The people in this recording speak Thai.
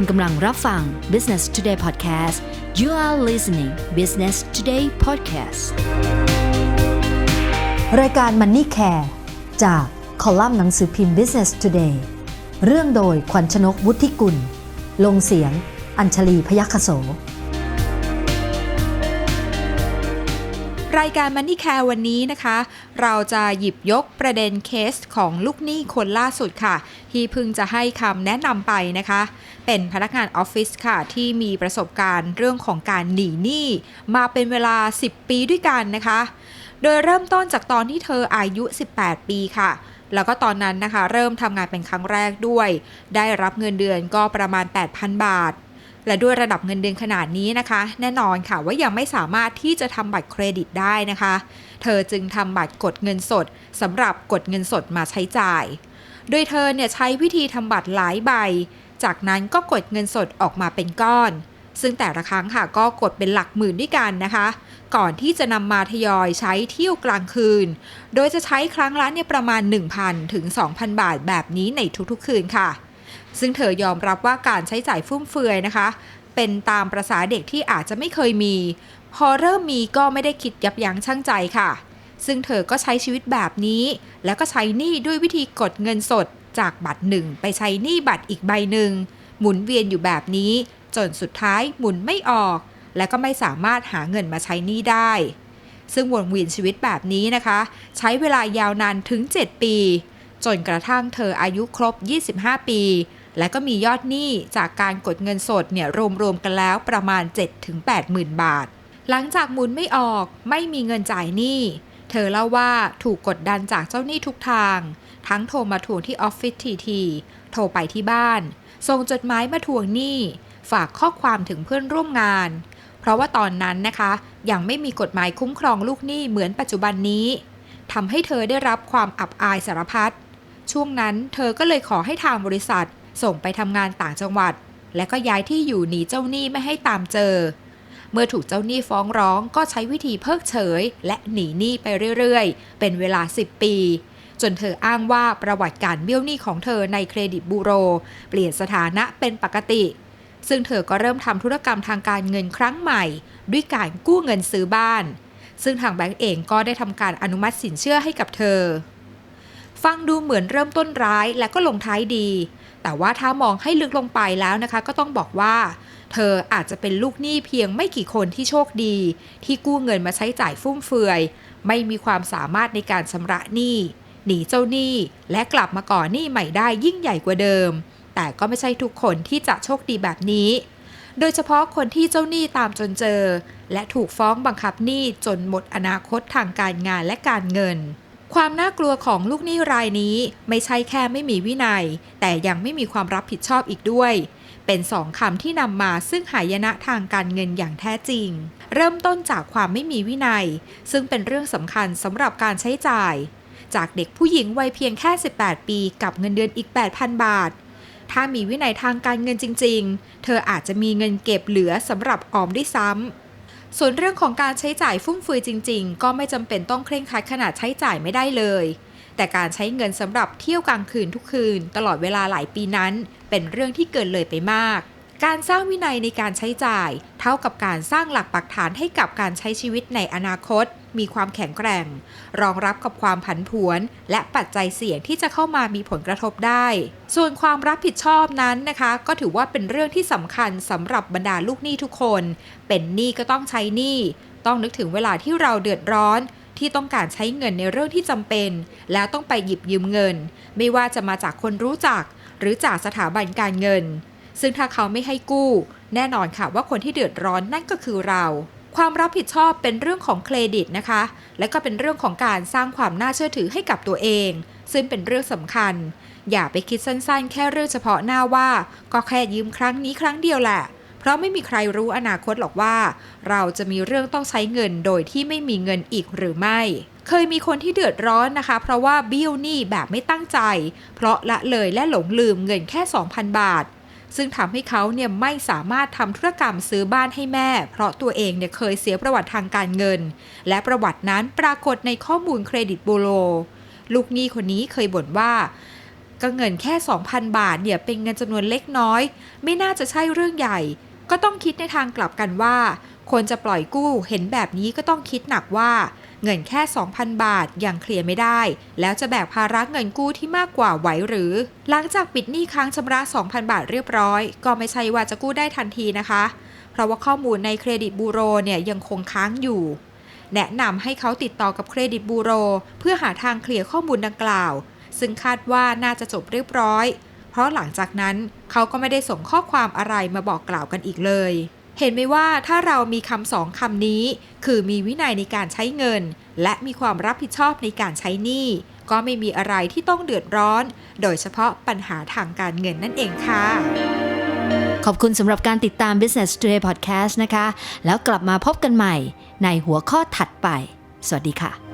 คุณกำลังรับฟัง Business Today Podcast you are listening Business Today Podcast รายการ Money Care จากคอลัมน์หนังสือพิมพ์ Business Today เรื่องโดยขวัญชนกวุฒิกุล ลงเสียง อัญชลีพยัคฆโส รายการ Money Care วันนี้นะคะ เราจะหยิบยกประเด็นเคสของลูกหนี้คนล่าสุดค่ะ ที่เพิ่งจะให้คำแนะนำไปนะคะ เป็นพนักงานออฟฟิศค่ะ ที่มีประสบการณ์เรื่องของการหนีหนี้มาเป็นเวลา 10 ปีด้วยกันนะคะ โดยเริ่มต้นจากตอนที่เธออายุ 18 ปีค่ะแล้วก็ตอนนั้นนะคะ เริ่มทำงานเป็นครั้งแรกด้วย ได้รับเงินเดือนก็ประมาณ 8,000 บาท และด้วยระดับเงินเดือนขนาดนี้นะคะ แน่นอนค่ะว่ายังไม่สามารถที่จะทำบัตรเครดิตได้นะคะ เธอจึงทำบัตรกดเงินสดสำหรับกดเงินสดมาใช้จ่าย โดยเธอเนี่ยใช้วิธีทำบัตรหลายใบ จากนั้นก็กดเงินสดออกมาเป็นก้อน ซึ่งแต่ละครั้งค่ะก็กดเป็นหลักหมื่นด้วยกันนะคะ ก่อนที่จะนำมาทยอยใช้เที่ยวกลางคืน โดยจะใช้ครั้งละเนี่ยประมาณ 1,000ถึง2,000 บาทแบบนี้ในทุกๆ คืนค่ะ ซึ่งเธอยอมรับว่าการใช้จ่ายฟุ่มเฟือยนะคะ เป็นตามประษาเด็กที่อาจจะไม่เคยมี พอเริ่มมีก็ไม่ได้คิดยับยั้งชั่งใจค่ะ ซึ่งเธอก็ใช้ชีวิตแบบนี้ แล้วก็ใช้หนี้ด้วยวิธีกดเงินสดจากบัตรหนึ่งไปใช้หนี้บัตรอีกใบหนึ่งหมุนเวียนอยู่แบบนี้ จนสุดท้ายหมุนไม่ออก และก็ไม่สามารถหาเงินมาใช้หนี้ได้ ซึ่งวนเวียนชีวิตแบบนี้นะคะ ใช้เวลายาวนานถึง 7 ปี จนกระทั่งเธออายุครบ 25 ปี และก็มียอดหนี้จากการกดเงินสดเนี่ยรวมๆกันแล้วประมาณ 7-8หมื่นบาท หลังจากหมุนไม่ออกไม่มีเงินจ่ายหนี้ เธอเล่าว่าถูกกดดันจากเจ้าหนี้ทุกทาง ทั้งโทรมาทวงที่ออฟฟิศทีทีโทรไปที่บ้านส่งจดหมายมาทวงหนี้ ฝากข้อความถึงเพื่อนร่วมงาน เพราะว่าตอนนั้นนะคะ ยังไม่มีกฎหมายคุ้มครองลูกหนี้เหมือนปัจจุบันนี้ทำให้เธอได้รับความอับอายสารพัดช่วงนั้นเธอก็เลยขอให้ทางบริษัท ส่งไปทำงานต่างจังหวัด และก็ย้ายที่อยู่หนีเจ้าหนี้ไม่ให้ตามเจอ เมื่อถูกเจ้าหนี้ฟ้องร้องก็ใช้วิธีเพิกเฉย และหนีหนี้ไปเรื่อยๆ เป็นเวลา 10 ปี จนเธออ้างว่าประวัติการเบี้ยวหนี้ของเธอในเครดิตบูโร เปลี่ยนสถานะเป็นปกติ ซึ่งเธอก็เริ่มทำธุรกรรมทางการเงินครั้งใหม่ ด้วยการกู้เงินซื้อบ้านซึ่งทางแบงก์เองก็ได้ทำการอนุมัติสินเชื่อให้กับเธอ ฟังดูเหมือนเริ่มต้นร้ายและก็ลงท้ายดี แต่ว่าถ้ามองให้ลึกลงไปแล้วนะคะ ก็ต้องบอกว่า เธออาจจะเป็นลูกหนี้เพียงไม่กี่คนที่โชคดี ที่กู้เงินมาใช้จ่ายฟุ่มเฟือย ไม่มีความสามารถในการชำระหนี้หนีเจ้าหนี้และกลับมาก่อหนี้ใหม่ได้ยิ่งใหญ่กว่าเดิม แต่ก็ไม่ใช่ทุกคนที่จะโชคดีแบบนี้ โดยเฉพาะคนที่เจ้าหนี้ตามจนเจอ และถูกฟ้องบังคับหนี้จนหมดอนาคตทางการงานและการเงิน ความน่ากลัวของลูกหนี้รายนี้ไม่ใช่แค่ไม่มีวินัย แต่ยังไม่มีความรับผิดชอบอีกด้วย เป็นสองคำที่นำมาซึ่งหายนะทางการเงินอย่างแท้จริง เริ่มต้นจากความไม่มีวินัย ซึ่งเป็นเรื่องสำคัญสำหรับการใช้จ่าย จากเด็กผู้หญิงวัยเพียงแค่ 18 ปีกับเงินเดือนอีก 8,000 บาท ถ้ามีวินัยทางการเงินจริง ๆ เธออาจจะมีเงินเก็บเหลือสำหรับออมได้ซ้ำ ส่วนเรื่องของการใช้จ่ายฟุ่มเฟือยจริง ๆ ก็ไม่จำเป็นต้องเคร่งครัดขนาดใช้จ่ายไม่ได้เลย แต่การใช้เงินสำหรับเที่ยวกลางคืนทุกคืน ตลอดเวลาหลายปีนั้น เป็นเรื่องที่เกินเลยไปมาก การสร้างวินัยในการใช้จ่าย เท่ากับการสร้างหลักปักฐานให้กับการใช้ชีวิตในอนาคต มีความแข็งแกร่ง รองรับกับความผันผวน และปัจจัยเสี่ยงที่จะเข้ามามีผลกระทบได้ ส่วนความรับผิดชอบนั้นนะคะ ก็ถือว่าเป็นเรื่องที่สำคัญสำหรับบรรดาลูกหนี้ทุกคน เป็นหนี้ก็ต้องใช้หนี้ต้องนึกถึงเวลาที่เราเดือดร้อนที่ต้องการใช้เงินในเรื่องที่จำเป็น แล้วต้องไปหยิบยืมเงิน ไม่ว่าจะมาจากคนรู้จัก หรือจากสถาบันการเงิน ซึ่งถ้าเขาไม่ให้กู้ แน่นอนค่ะว่าคนที่เดือดร้อนนั่นก็คือเรา ความรับผิดชอบเป็นเรื่องของเครดิตนะคะ และก็เป็นเรื่องของการสร้างความน่าเชื่อถือให้กับตัวเอง ซึ่งเป็นเรื่องสำคัญ อย่าไปคิดสั้นๆ แค่เรื่องเฉพาะหน้าว่า ก็แค่ยืมครั้งนี้ครั้งเดียวแหละเพราะไม่มีใครรู้อนาคตหรอกว่า เราจะมีเรื่องต้องใช้เงินโดยที่ไม่มีเงินอีกหรือไม่ เคยมีคนที่เดือดร้อนนะคะ เพราะว่าเบี้ยวหนี้แบบไม่ตั้งใจ เพราะละเลยและหลงลืมเงินแค่ 2,000 บาท ซึ่งทำให้เขาเนี่ยไม่สามารถทำธุรกรรมซื้อบ้านให้แม่ เพราะตัวเองเนี่ยเคยเสียประวัติทางการเงิน และประวัตินั้นปรากฏในข้อมูลเครดิตบูโร ลูกหนี้คนนี้เคยบ่นว่าก็เงินแค่ 2,000 บาทเนี่ยเป็นเงินจำนวนเล็กน้อย ไม่น่าจะใช่เรื่องใหญ่ ก็ต้องคิดในทางกลับกันว่า คนจะปล่อยกู้เห็นแบบนี้ก็ต้องคิดหนักว่า เงินแค่ 2,000 บาทยังเคลียร์ไม่ได้ แล้วจะแบกภาระเงินกู้ที่มากกว่าไหวหรือ หลังจากปิดหนี้ค้างชำระ 2,000 บาทเรียบร้อย ก็ไม่ใช่ว่าจะกู้ได้ทันทีนะคะ เพราะว่าข้อมูลในเครดิตบูโรเนี่ยยังคงค้างอยู่ แนะนำให้เขาติดต่อกับเครดิตบูโร เพื่อหาทางเคลียร์ข้อมูลดังกล่าว ซึ่งคาดว่าน่าจะจบเรียบร้อย เพราะหลังจากนั้นเขาก็ไม่ได้ส่งข้อความอะไรมาบอกกล่าวกันอีกเลย เห็นไหมว่าถ้าเรามีคำสองคำนี้ คือมีวินัยในการใช้เงิน และมีความรับผิดชอบในการใช้หนี้ ก็ไม่มีอะไรที่ต้องเดือดร้อน โดยเฉพาะปัญหาทางการเงินนั่นเองค่ะ ขอบคุณสำหรับการติดตาม Business Today Podcast นะคะ แล้วกลับมาพบกันใหม่ในหัวข้อถัดไป สวัสดีค่ะ